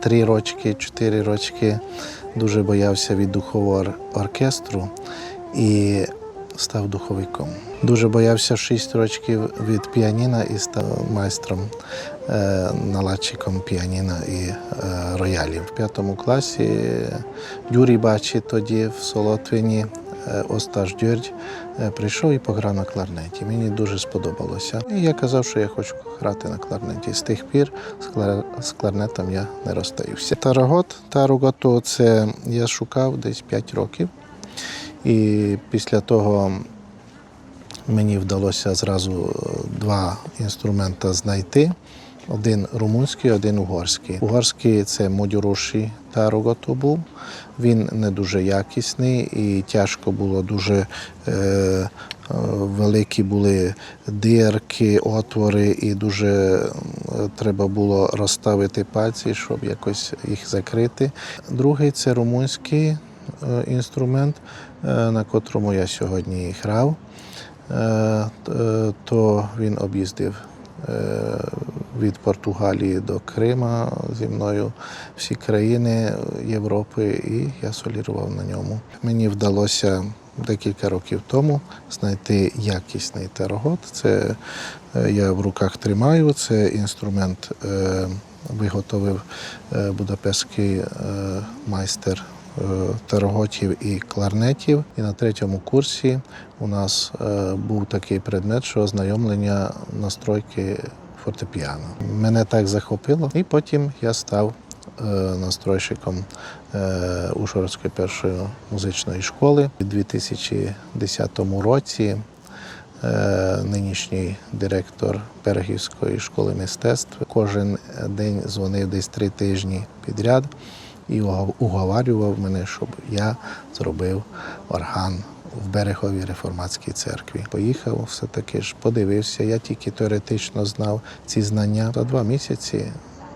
три рочки, чотири рочки дуже боявся від духового оркестру і став духовиком. Дуже боявся шість років від піаніна і став майстром, е, наладчиком піаніна і е, роялів. В п'ятому класі Юрій Бачі тоді в Солотвині е, Осташ Дьордь е, прийшов і пограв на кларнеті. Мені дуже сподобалося. І я казав, що я хочу грати на кларнеті. З тих пір з кларнетом я не розстаюся. Тарагот та руготу це я шукав десь 5 років. І після того мені вдалося зразу е, два інструмента знайти. Один румунський, один угорський. Угорський це модюроші та рогото був. Він не дуже якісний і тяжко було дуже е, е, великі були дирки, отвори, і дуже е, треба було розставити пальці, щоб якось їх закрити. Другий це румунський е, інструмент, на котрому я сьогодні грав. То він об'їздив від Португалії до Крима зі мною всі країни Європи, і я солірував на ньому. Мені вдалося декілька років тому знайти якісний таргот. Це е, я в руках тримаю. Це інструмент е, виготовив е, будапештський майстер тарготів і кларнетів. І на третьому курсі у нас був такий предмет, що ознайомлення настройки фортепіано. Мене так захопило, і потім я став е, настройщиком е, Ужгородської першої музичної школи. У 2010 році е, нинішній директор Берегівської школи мистецтв кожен день дзвонив десь три тижні підряд і угов- уговарював мене, щоб я зробив орган в береговій реформатській церкві. Поїхав, все таки ж подивився. Я тільки теоретично знав ці знання. За два місяці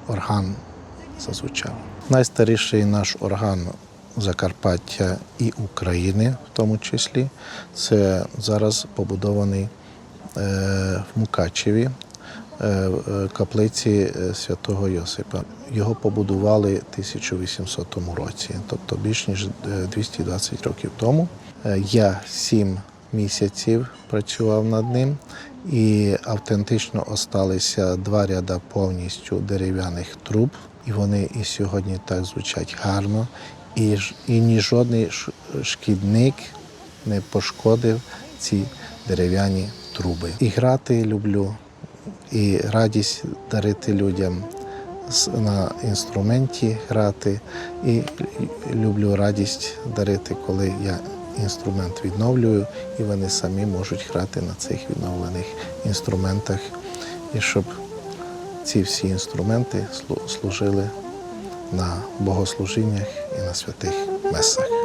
орган зазвучав. Найстаріший наш орган Закарпаття і України, в тому числі, це зараз побудований е, в Мукачеві. Е, е, Каплиці е, святого Йосипа. Його побудували в 1800 році, тобто більш ніж е, 220 років тому. Я сім місяців працював над ним, і автентично осталися два ряда повністю дерев'яних труб, і вони і сьогодні так звучать гарно. І, і ні жодний шкідник не пошкодив ці дерев'яні труби. І грати люблю, і радість дарити людям на інструменті грати. І люблю радість дарити, коли я інструмент відновлюю, і вони самі можуть грати на цих відновлених інструментах. І щоб ці всі інструменти слу- служили на богослужіннях і на святих месах.